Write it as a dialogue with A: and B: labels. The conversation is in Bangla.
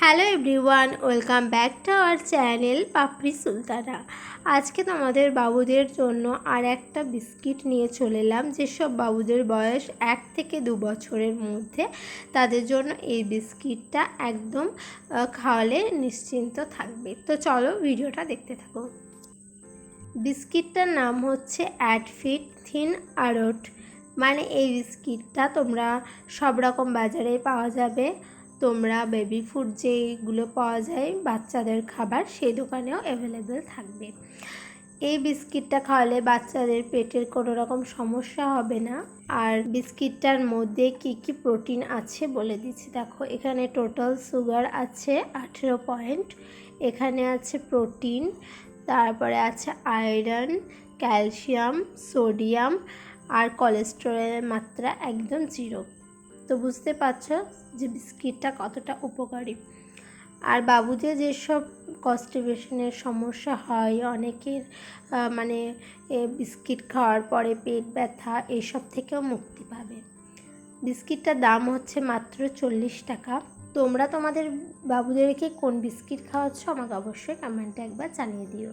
A: Hello everyone, welcome back to our channel Papri Sultana. আজকে তোমাদের বাবুদের জন্য আর একটা বিস্কিট নিয়ে চলে এলাম, যেসব বাবুদের বয়স এক থেকে দু বছরের মধ্যে, তাদের জন্য এই বিস্কিটটা একদম খাওয়ালে নিশ্চিন্ত থাকবে। তো চলো ভিডিওটা দেখতে থাকো। বিস্কিটটার নাম হচ্ছে অ্যাডফিট থিন আরট। মানে এই বিস্কিটটা তোমরা সব রকম বাজারে পাওয়া যাবে। তোমরা বেবি ফুড যেগুলো পাওয়া যায় বাচ্চাদের খাবার সেই দোকানেও অ্যাভেলেবেল থাকবে। এই বিস্কিটটা খাওয়ালে বাচ্চাদের পেটের কোনো রকম সমস্যা হবে না। আর বিস্কিটটার মধ্যে কি কি প্রোটিন আছে বলে দিচ্ছি। দেখো, এখানে টোটাল সুগার আছে আঠেরো পয়েন্ট এখানে আছে প্রোটিন তারপরে আছে আয়রন ক্যালসিয়াম সোডিয়াম আর কোলেস্টেরলের মাত্রা একদম জিরো তো বুঝতে পারছ যে বিস্কিটটা কতটা উপকারী। আর বাবুদের যেসব কনস্টিপেশনের সমস্যা হয়, অনেকের মানে বিস্কিট খাওয়ার পরে পেট ব্যথা, এসব থেকেও মুক্তি পাবে। বিস্কিটটার দাম হচ্ছে মাত্র চল্লিশ টাকা। তোমরা তোমাদের বাবুদেরকে কোন বিস্কিট খাওয়াচ্ছ আমাকে অবশ্যই কমেন্টে একবার জানিয়ে দিও।